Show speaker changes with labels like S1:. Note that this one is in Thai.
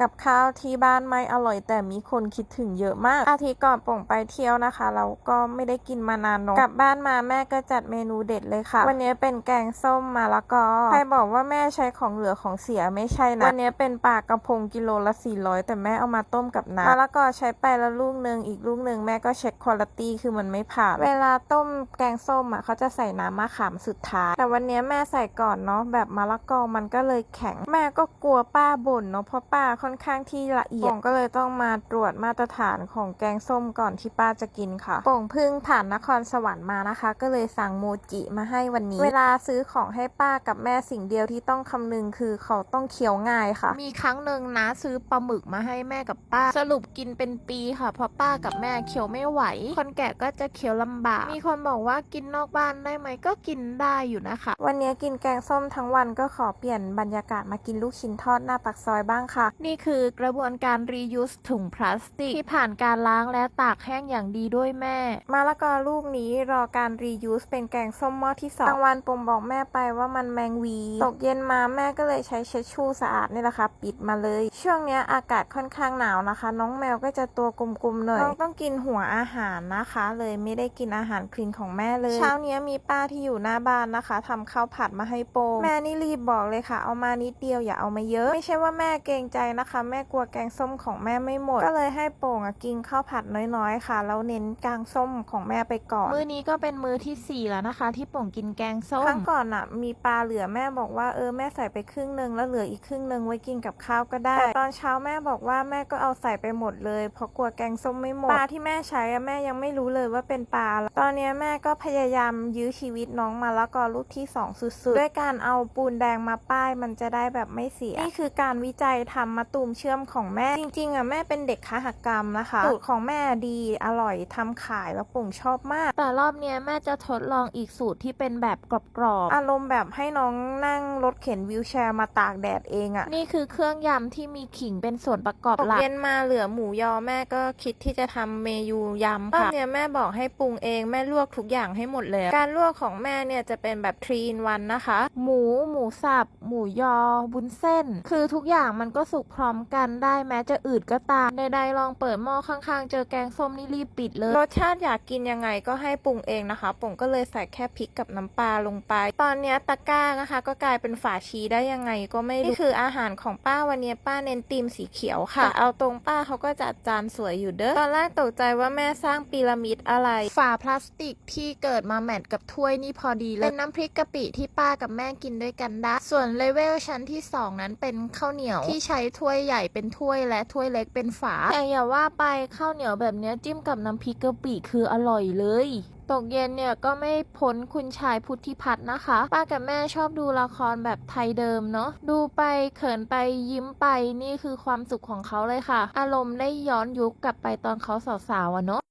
S1: กับข้าวที่บ้านไม่อร่อย แต่มีคนคิดถึงเยอะมาก อาทิตย์ก่อนป่งไปเที่ยวนะคะเราก็ไม่ได้กินมานานนอะกลับบ้านมาแม่ก็จัดเมนูเด็ดเลยค่ะ วันนี้เป็นแกงส้มมาละกอใครบอกว่าแม่ใช้ของเหลือของเสียไม่ใช่นะวันนี้เป็นปลากระพงกิโลละ 400 แต่แม่เอามาต้มกับน้ำมะละกอใช้ไปละลูกหนึ่งอีกลูกหนึ่งแม่ก็เช็คคุณภาพคือมันไม่ผ่านเวลาต้มแกงส้มอะเขาจะใส่น้ำมะขามสุดท้าย แต่วันนี้แม่ใส่ก่อนเนาะแบบมะละกอมันก็เลยแข็ง แม่ก็กลัวป้าบ่นเนาะเพราะป้าเขาค่อนข้างที่ละเอียดป่งก็เลยต้องมาตรวจมาตรฐานของแกงส้มก่อนที่ป้าจะกินค่ะป่งเพิ่งผ่านนครสวรรค์มานะคะ ก็เลยสั่งโมจิมาให้วันนี้ เวลาซื้อของให้ป้ากับแม่สิ่งเดียวที่ต้องคำนึงคือเขาต้องเคี้ยวง่ายค่ะ มีครั้งหนึ่งนะซื้อปลาหมึกมาให้แม่กับป้า สรุปกินเป็นปีค่ะเพราะป้ากับแม่เคี้ยวไม่ไหว คนแก่ก็จะเคี้ยวลำบาก มีคนบอกว่ากินนอกบ้านได้ไหมก็กินได้อยู่นะคะ วันนี้กินแกงส้มทั้งวันก็ขอเปลี่ยนบรรยากาศมากินลูกชิ้นทอดหน้าปักซอยบ้างค่ะนี่คือกระบวนการ reuse ถุงพลาสติก ที่ผ่านการล้างและตากแห้งอย่างดีด้วยแม่มาละกอลูกนี้รอการ reuse เป็นแกงส้มหม้อที่สองกลางวันปมบอกแม่ไปว่ามันแมงวี ตกเย็นมาแม่ก็เลยใช้เช็ดชู่สะอาดนี่แหละค่ะปิดมาเลย ช่วงเนี้ยอากาศค่อนข้างหนาวนะคะ น้องแมวก็จะตัวกลมๆหน่อยน้องต้องกินหัวอาหารนะคะ เลยไม่ได้กินอาหารคลีนของแม่เลย เช้าเนี้ยมีป้าที่อยู่หน้าบ้านนะคะทำข้าวผัดมาให้โปงแม่นี่รีบบอกเลยค่ะ เอามานิดเดียวอย่าเอามาเยอะ ไม่ใช่ว่าแม่เกรงใจนะคะแม่กลัวแกงส้มของแม่ไม่หมด ก็เลยให้โป่งอะกินข้าวผัดน้อยๆค่ะ แล้วเน้นกางส้มของแม่ไปก่อน มื้อนี้ก็เป็นมื้อที่ 4 แล้วนะคะ ที่โป่งกินแกงส้มครั้งก่อนอะมีปลาเหลือแม่บอกว่าเออแม่ใส่ไปครึ่งหนึงแล้วเหลืออีกครึ่งหนึงไว้กินกับข้าวก็ได้แต่ตอนเช้าแม่บอกว่าแม่ก็เอาใส่ไปหมดเลยเพราะกลัวแกงส้มไม่หมดปลาที่แม่ใช้อะแม่ยังไม่รู้เลยว่าเป็นปลาอะไรตอนเนี้ยแม่ก็พยายามยื้อชีวิตน้องมาแล้วก็ลูกที่สองสุดๆ ด้วยการเอาปูนแดงมาป้ายมันจะได้แบบไม่เสียนี่คือการวิจัยทำมะตูมเชื่อมของแม่ จริงๆอะแม่เป็นเด็กคหกรรมนะคะสูตรของแม่ดีอร่อยทำขายแล้วปุ่งชอบมาก แต่รอบเนี้ยแม่จะทดลองอีกสูตรที่เป็นแบบกรอบๆอารมณ์แบบให้น้องนั่งรถเข็นวิวแชร์มาตากแดดเองอะนี่คือเครื่องยำที่มีขิงเป็นส่วนประกอบหลักเย็นมาเหลือหมูยอแม่ก็คิดที่จะทำเมยูยำค่ะเนี่ยแม่บอกให้ปรุงเองแม่ลวกทุกอย่างให้หมดเลย การลวกของแม่เนี่ยจะเป็นแบบทรีนวันนะคะ หมูหมูสับหมูยอบุญเส้น คือทุกอย่างมันก็สุกพร้อมกันได้แม้จะอืดก็ตามใดๆลองเปิดหม้อข้างๆ เจอแกงส้มนี่รีบปิดเลยรสชาติอยากกินยังไงก็ให้ปรุงเองนะคะปุ่งก็เลยใส่แค่พริกกับน้ำปลาลงไป ตอนนี้ตะกร้านะคะ ก็กลายเป็นฝาชีได้ยังไงก็ไม่รู้นี่คืออาหารของป้าวันนี้ป้าเน้นธีมสีเขียวค่ะ เอาตรงป้าเขาก็จัดจานสวยอยู่เด้อตอนแรกตกใจว่าแม่สร้างพีระมิดอะไร ฝาพลาสติกที่เกิดมาแมทกับถ้วยนี่พอดีเลยเป็นน้ำพริกกะปิที่ป้ากับแม่กินด้วยกันได้ส่วนเลเวลชั้นที่ 2 นั้นเป็นข้าวเหนียวที่ใช้ถ้วย้วยใหญ่เป็นถ้วยและถ้วยเล็กเป็นฝาแต่อย่าว่าไปข้าวเหนียวแบบเนี้ยจิ้มกับน้ำพริกกะปิคืออร่อยเลยตกเย็นเนี่ยก็ไม่พ้นคุณชายพุทธิพัฒน์นะคะ ป้ากับแม่ชอบดูละครแบบไทยเดิมเนาะดูไปเขินไปยิ้มไปนี่คือความสุขของเขาเลยค่ะ อารมณ์ได้ย้อนยุคกลับไปตอนเขาสาวๆอะเนาะ